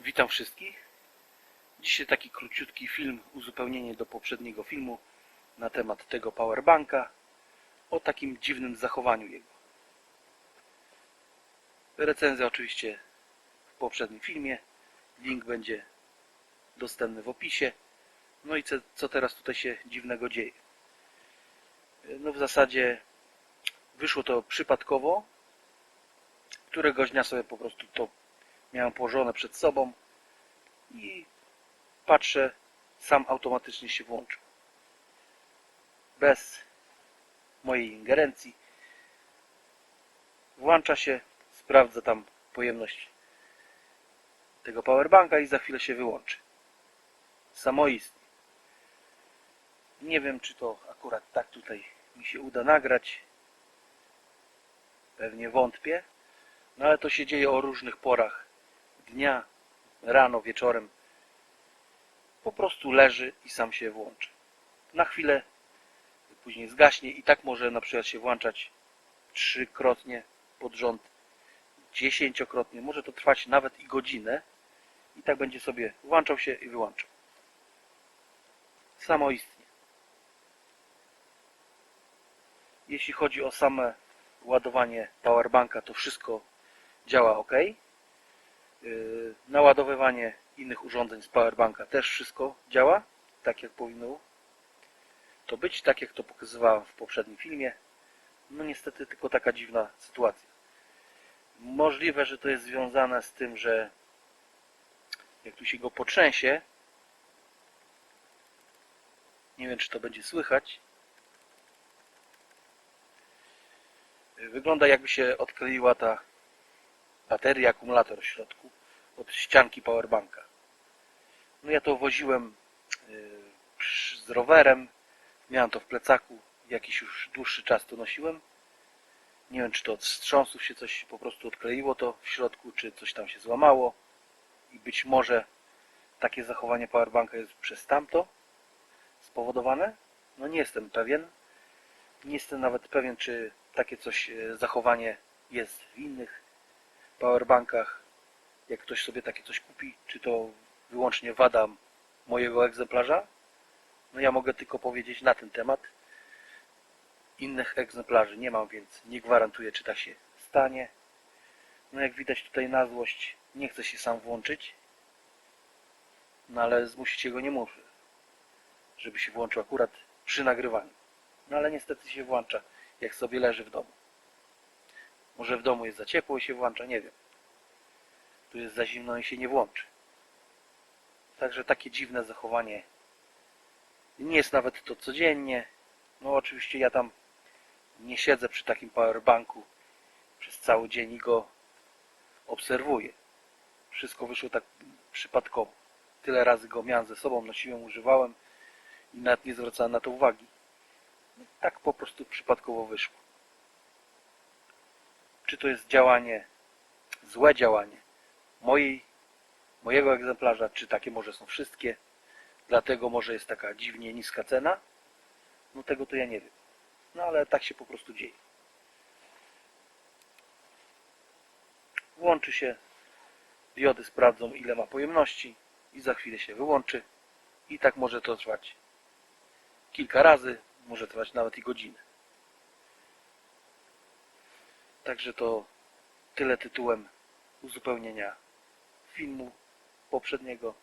Witam wszystkich. Dzisiaj taki króciutki film, uzupełnienie do poprzedniego filmu na temat tego powerbanka o takim dziwnym zachowaniu jego. Recenzja oczywiście w poprzednim filmie. Link będzie dostępny w opisie. No i co, teraz tutaj się dziwnego dzieje? No w zasadzie wyszło to przypadkowo. Któregoś dnia sobie po prostu to miałem położone przed sobą i patrzę, sam automatycznie się włączył. Bez mojej ingerencji. Włącza się, sprawdza tam pojemność tego powerbanka i za chwilę się wyłączy. Samoistnie. Nie wiem, czy to akurat tak tutaj mi się uda nagrać. Pewnie wątpię. No ale to się dzieje o różnych porach dnia, rano, wieczorem. Po prostu leży i sam się włączy. Na chwilę później zgaśnie i tak może na przykład się włączać trzykrotnie pod rząd, dziesięciokrotnie. Może to trwać nawet i godzinę. I tak będzie sobie włączał się i wyłączał. Samoistnie. Jeśli chodzi o same ładowanie powerbanka, to wszystko działa ok. Yy, Naładowywanie innych urządzeń z powerbanka też wszystko działa tak jak powinno to być, tak jak to pokazywałem w poprzednim filmie. No niestety tylko taka dziwna sytuacja. Możliwe, że to jest związane z tym, że jak tu się go potrzęsie, nie wiem czy to będzie słychać, wygląda jakby się odkleiła ta bateria, akumulator w środku od ścianki powerbanka. No ja to woziłem przy- z rowerem, miałem to w plecaku, jakiś już dłuższy czas to nosiłem. Nie wiem, czy to od wstrząsów się coś po prostu odkleiło to w środku, czy coś tam się złamało i być może takie zachowanie powerbanka jest przez tamto spowodowane. No nie jestem pewien. Nie jestem nawet pewien, czy takie coś, e, zachowanie jest w innych powerbankach. Jak ktoś sobie takie coś kupi, czy to wyłącznie wada mojego egzemplarza? No ja mogę tylko powiedzieć na ten temat. Innych egzemplarzy nie mam, więc nie gwarantuję, czy tak się stanie. No jak widać tutaj na złość nie chce się sam włączyć. No ale zmusić go nie muszę, żeby się włączył akurat przy nagrywaniu. No ale niestety się włącza, jak sobie leży w domu. Może w domu jest za ciepło i się włącza, nie wiem. Tu jest za zimno i się nie włączy. Także takie dziwne zachowanie. Nie jest nawet to codziennie. No oczywiście ja tam nie siedzę przy takim powerbanku przez cały dzień i go obserwuję. Wszystko wyszło tak przypadkowo. Tyle razy go miałem ze sobą, nosiłem, używałem i nawet nie zwracałem na to uwagi. Tak po prostu przypadkowo wyszło. Czy to jest działanie, złe działanie mojej, mojego egzemplarza, czy takie może są wszystkie, dlatego może jest taka dziwnie niska cena, no tego to ja nie wiem. No ale tak się po prostu dzieje. Włączy się, diody sprawdzą ile ma pojemności i za chwilę się wyłączy i tak może to trwać kilka razy, może trwać nawet i godzinę. Także to tyle tytułem uzupełnienia filmu poprzedniego.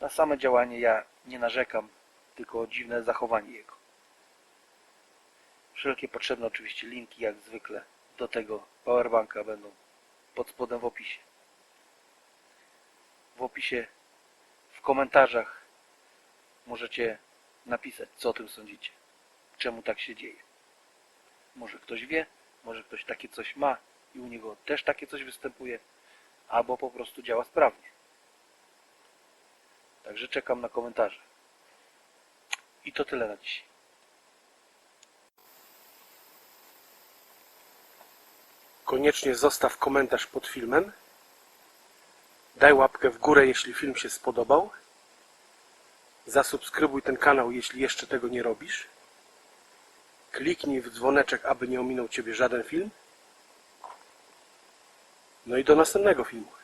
Na same działanie ja nie narzekam, tylko dziwne zachowanie jego. Wszelkie potrzebne oczywiście linki, jak zwykle, do tego powerbanka będą pod spodem w opisie. W opisie, w komentarzach możecie napisać, co o tym sądzicie. Czemu tak się dzieje. Może ktoś wie, może ktoś takie coś ma i u niego też takie coś występuje, albo po prostu działa sprawnie. Także czekam na komentarze. I to tyle na dzisiaj. Koniecznie zostaw komentarz pod filmem. Daj łapkę w górę, jeśli film się spodobał. Zasubskrybuj ten kanał, jeśli jeszcze tego nie robisz. Kliknij w dzwoneczek, aby nie ominął Ciebie żaden film. No i do następnego filmu.